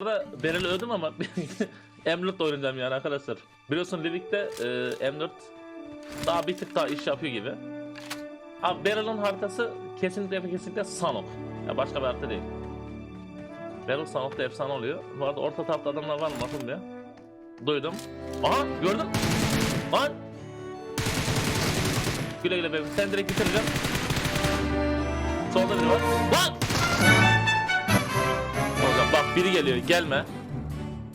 Burada Beryl'i öldüm ama M4 oynayacağım yani arkadaşlar. Biliyorsun Livik'te e, M4 daha bir tık daha iş yapıyor gibi. Abi Beryl'ın haritası kesinlikle kesinlikle Sanok. Ya başka bir harita değil. Beryl Sanok'ta efsane oluyor. Bu arada orta tarafta adamlar var mı bakın bir. Duydum. Aha gördüm. Lan. Güle güle bebeğim. Sen direkt bitireceğim. Solda biri var. Lan. Bak biri geliyor gelme.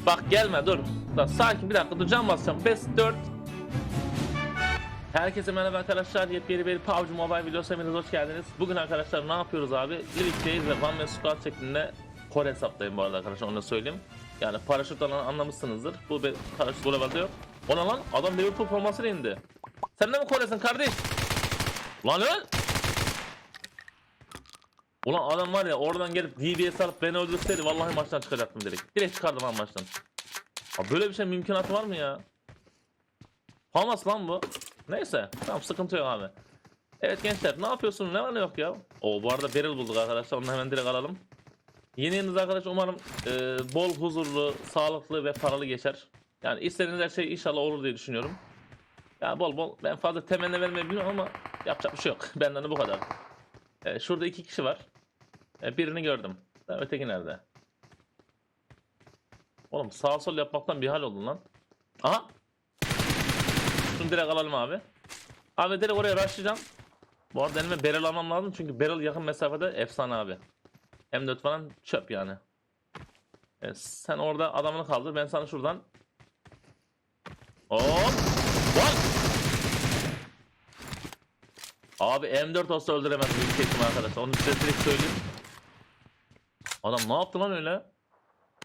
Bak gelme dur. Lan sakin bir dakika dur can basacağım. Best 4. Herkese merhaba arkadaşlar. Yepyeni bir PUBG Mobile videosu hepiniz hoş geldiniz. Bugün arkadaşlar ne yapıyoruz abi? Livik'teyiz ve One Man Squad şeklinde Kore hesaptayım bu arada arkadaşlar onu da söyleyeyim. Yani paraşüt olan anlamışsınızdır. Bu bir paraşüt buralarda yok. Ona lan adam Liverpool formasıyla indi. Sen de mi Kore'sin kardeş? Lan öl! Ulan adam var ya oradan gelip DBS alıp beni öldürseydi vallahi maçtan çıkacaktım direkt. Direkt çıkardım ben maçtan. Abi böyle bir şey mümkünatı var mı ya? Hamas lan bu. Neyse tamam sıkıntı yok abi. Evet gençler ne yapıyorsun ne var ne yok ya? Oo bu arada Beryl bulduk arkadaşlar onu hemen direkt alalım. Yeni yılınız arkadaş umarım e, bol huzurlu, sağlıklı ve paralı geçer. Yani istediğiniz her şey inşallah olur diye düşünüyorum. Ya bol bol ben fazla temenni vermeyi bilmiyorum ama yapacak bir şey yok. Benden de bu kadar. E, şurada iki kişi var. E, birini gördüm. Ha, Öteki nerede? Oğlum sağ sol yapmaktan bir hal oldun lan. Aha. Şunu direkt alalım abi. Abi direkt oraya rushlayacağım. Bu arada elime barrel almam lazım çünkü barrel yakın mesafede efsane abi. M4 falan çöp yani. Evet, sen orada adamını kaldır ben sana şuradan. Hop. What? Abi M4 olsa öldüremez büyük ihtimal arkadaşlar. Onu size direkt söyleyeyim. Adam ne yaptı lan öyle?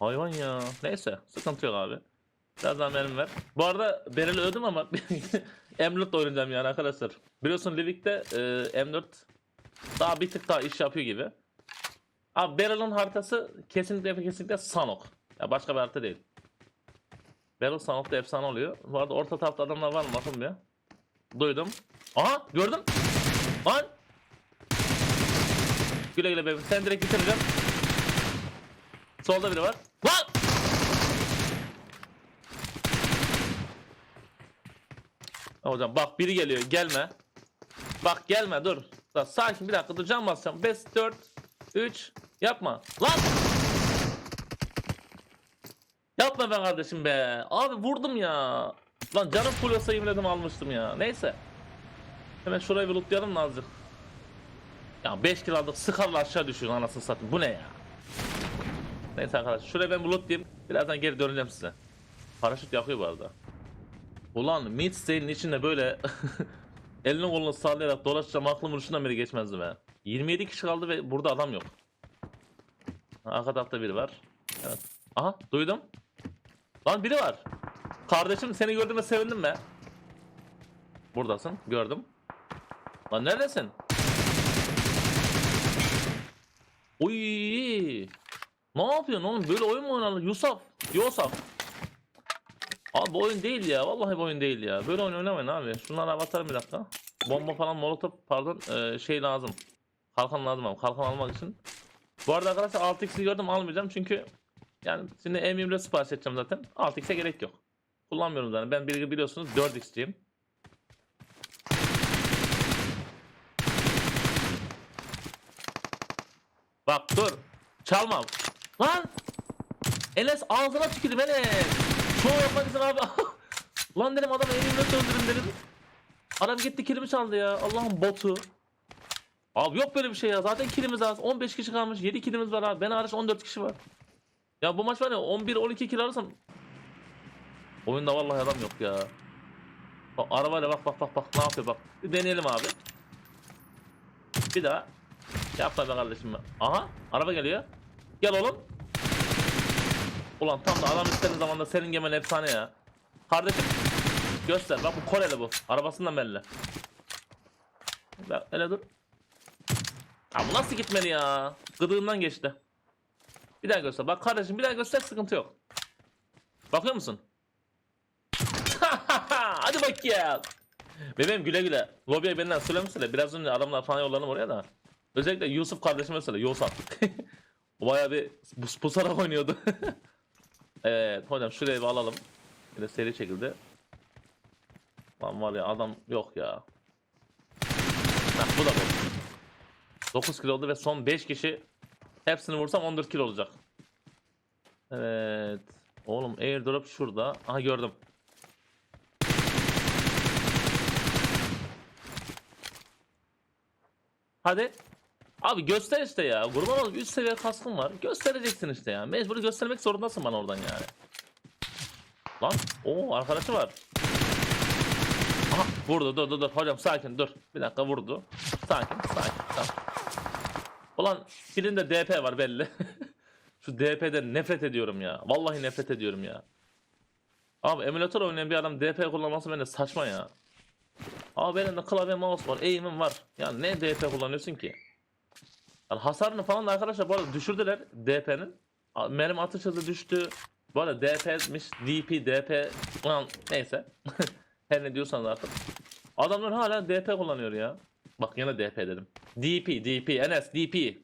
Hayvan ya. Neyse sıkıntı yok abi. Birazdan benim ver. Bu arada Beryl'i öldüm ama M4 da oynayacağım yani arkadaşlar. Biliyorsun Livik'te e, M4 daha bir tık daha iş yapıyor gibi. Abi Beryl'ın haritası kesinlikle kesinlikle Sanok. Ya başka bir harita değil. Beryl Sanok'ta efsane oluyor. Bu arada orta tarafta adamlar var mı bakın bir. Duydum. Aha gördüm. Lan. Güle güle bebeğim. Sen direkt bitireceğim. Solda biri var. Lan. Hocam bak biri geliyor gelme. Bak gelme dur. Lan sakin bir dakika dur basacağım. 5 4 3 yapma. Lan. Yapma be kardeşim be. Abi vurdum ya. Lan canım full olsa yemin almıştım ya. Neyse. Hemen şurayı bir lootlayalım da azıcık. Ya 5 kill aldık sıkarla aşağı düşüyor anasını satayım. Bu ne ya? Neyse arkadaşlar şuraya ben bir lootlayayım. Birazdan geri döneceğim size. Paraşüt yakıyor bu arada. Ulan mid state'in içinde böyle elini kolunu sallayarak dolaşacağım aklım uçundan biri geçmezdi be. 27 kişi kaldı ve burada adam yok. Arka tarafta biri var. Evet. Aha duydum. Lan biri var. Kardeşim seni gördüğüme sevindim be. Buradasın gördüm. Lan neredesin? Oy. Ne yapıyorsun oğlum? Böyle oyun mu oynanır? Yusuf. Yusuf. Abi oyun değil ya. Vallahi oyun değil ya. Böyle oyun oynamayın abi. Şunları atarım bir dakika. Bomba falan molotof pardon ee, şey lazım. Kalkan lazım abi. Kalkan almak için. Bu arada arkadaşlar 6x'i gördüm almayacağım çünkü yani şimdi M24 sipariş edeceğim zaten. 6x'e gerek yok. Kullanmıyorum zaten. Ben biri biliyorsunuz 4x'ciyim. Bak dur. Çalma. Lan. Enes ağzına tükürdüm Enes. Şov yapmak için abi. Lan dedim adam elimle öldürün dedim. Adam gitti kilimi çaldı ya. Allah'ın botu. Abi yok böyle bir şey ya. Zaten kilimiz az. 15 kişi kalmış. 7 kilimiz var abi. Ben hariç 14 kişi var. Ya bu maç var ya 11-12 kill alırsam Oyunda vallahi adam yok ya. Bak arabayla bak bak bak bak ne yapıyor bak. Bir deneyelim abi. Bir daha. Yapma be kardeşim. Aha araba geliyor. Gel oğlum. Ulan tam da adam istediğin zamanda senin gemen efsane ya. Kardeşim göster bak bu Koreli bu. Arabasından belli. Hele dur. Ya bu nasıl gitmeli ya? Gıdığından geçti. Bir daha göster. Bak kardeşim bir daha göster sıkıntı yok. Bakıyor musun? Hadi bak ya. Bebeğim güle güle. Lobiye benden söylemişsene. Biraz önce adamlar falan yolladım oraya da. Özellikle Yusuf kardeşime söyle. Yusuf. o bayağı bir pus pusarak oynuyordu. Evet hocam şurayı bir alalım. Yine seri çekildi. Lan var ya adam yok ya. Heh, bu da bu. 9 kilo oldu ve son 5 kişi hepsini vursam 14 kilo olacak. Evet. Oğlum airdrop şurada. Aha gördüm. Hadi. Abi göster işte ya. Olayım 3 seviye kaskın var. Göstereceksin işte ya. Mecbur göstermek zorundasın bana oradan yani. Lan. Oo arkadaşı var. Aha vurdu dur dur dur. Hocam sakin dur. Bir dakika vurdu. Sakin sakin. Tamam. Ulan birinde DP var belli. Şu DP'den nefret ediyorum ya. Vallahi nefret ediyorum ya. Abi emülatör oynayan bir adam DP kullanması bence saçma ya. Abi benim de klavye mouse var, eğimim var. Yani ne DP kullanıyorsun ki? Yani hasarını falan da arkadaşlar bu arada düşürdüler DP'nin. Mermi atış hızı düştü. Bu arada DP'miş, DP, DP ulan neyse. Her ne diyorsanız artık. Adamlar hala DP kullanıyor ya. Bak yine DP dedim. DP, DP, NS, DP.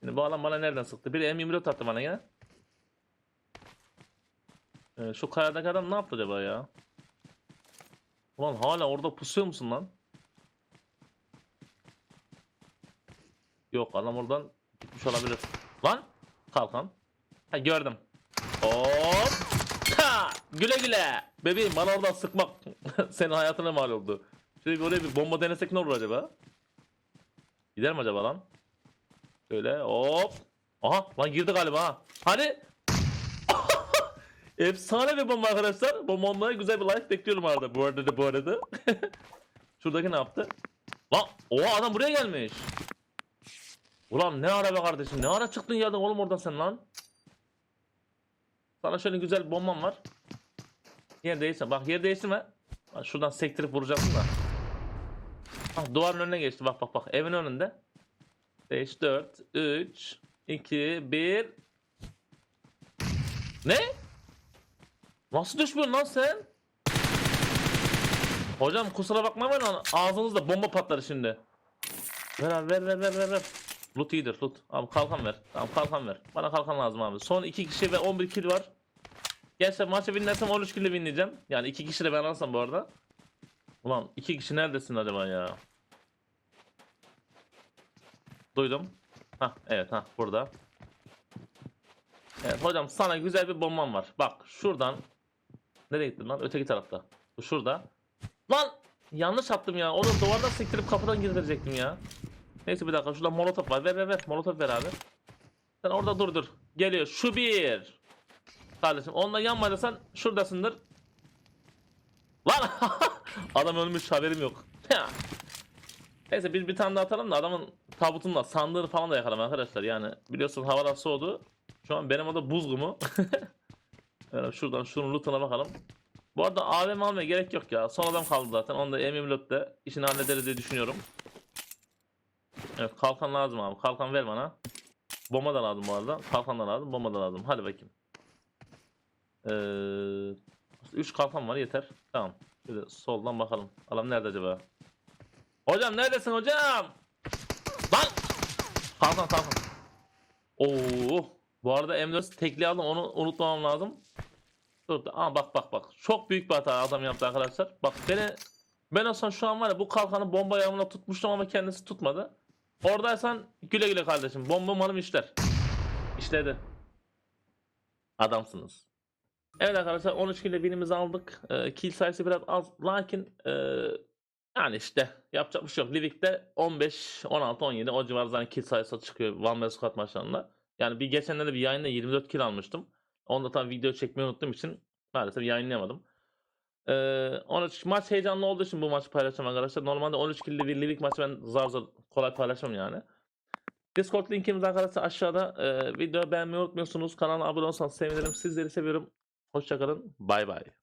Şimdi bu adam bana nereden sıktı? Biri M24 attı bana yine. Ee, şu kayadaki adam ne yaptı acaba ya? Ulan hala orada pusuyor musun lan? Yok adam oradan gitmiş olabilir. Lan! Kalkan. Ha gördüm. Hop! Ha! Güle güle! Bebeğim bana oradan sıkmak senin hayatına mal oldu. Bir oraya bir bomba denesek ne olur acaba? Gider mi acaba lan? Şöyle hop. Aha lan girdi galiba ha. Hadi. Efsane bir bomba arkadaşlar. Bu bombaya güzel bir like bekliyorum arada. Bu arada da bu arada. Şuradaki ne yaptı? Lan o adam buraya gelmiş. Ulan ne ara be kardeşim ne ara çıktın geldin oğlum oradan sen lan. Sana şöyle güzel bombam var. Yer değişsin. Bak yer değiştirme. Bak şuradan sektirip vuracaksın da. Bak duvarın önüne geçti. Bak bak bak. Evin önünde. 5, 4, 3, 2, 1. Ne? Nasıl düşmüyorsun lan sen? Hocam kusura bakma ama ağzınızda bomba patlar şimdi. Ver ver ver ver ver ver. Loot iyidir loot. Abi kalkan ver. Tamam kalkan ver. Bana kalkan lazım abi. Son 2 kişi ve 11 kill var. Gerçi maçı winlersem 13 kill winleyeceğim. Yani 2 kişi de ben alsam bu arada. Ulan 2 kişi neredesin acaba ya? Duydum. Ha evet ha burada. Evet hocam sana güzel bir bombam var. Bak şuradan. Nereye gittin lan? Öteki tarafta. Bu şurada. Lan! Yanlış attım ya. Onu duvardan sektirip kapıdan girdirecektim ya. Neyse bir dakika şurada molotof var. Ver ver ver. Molotof ver abi. Sen orada dur dur. Geliyor. Şu bir. Kardeşim onunla yanmadıysan şuradasındır. Lan! Adam ölmüş haberim yok. Neyse biz bir tane daha atalım da adamın tabutunda sandığını falan da yakalım arkadaşlar. Yani biliyorsun havalar soğudu. Şu an benim adı buz yani şuradan şunun lootuna bakalım. Bu arada AVM almaya gerek yok ya. Son adam kaldı zaten. Onu da M24'te işini hallederiz diye düşünüyorum. Evet kalkan lazım abi. Kalkan ver bana. Bomba da lazım bu arada. Kalkan da lazım. Bomba da lazım. Hadi bakayım. Ee, 3 kalkan var yeter. Tamam. Şöyle soldan bakalım. Adam nerede acaba? Hocam neredesin hocam? Lan! Kalkan kalkan. Oo. Bu arada M4 tekli aldım onu unutmamam lazım. Dur aa bak bak bak. Çok büyük bir hata adam yaptı arkadaşlar. Bak beni ben olsam şu an var ya bu kalkanı bomba yağmuruna tutmuştum ama kendisi tutmadı. Oradaysan güle güle kardeşim. Bomba umarım işler. İşledi. Adamsınız. Evet arkadaşlar 13 kilo binimizi aldık. Ee, kill sayısı biraz az. Lakin ee, yani işte yapacak bir şey yok. Livik'te 15, 16, 17 o civar zaten kill sayısı çıkıyor One Man Squad maçlarında. Yani bir geçenlerde bir yayında 24 kill almıştım. Onu da tam video çekmeyi unuttuğum için maalesef yayınlayamadım. Ee, 13 maç heyecanlı olduğu için bu maçı paylaşacağım arkadaşlar. Normalde 13 kill'li bir Livik maçı ben zar zor kolay paylaşamam yani. Discord linkimiz arkadaşlar aşağıda. Ee, video beğenmeyi unutmuyorsunuz. Kanala abone olursanız sevinirim. Sizleri seviyorum. Hoşçakalın. Bay bay.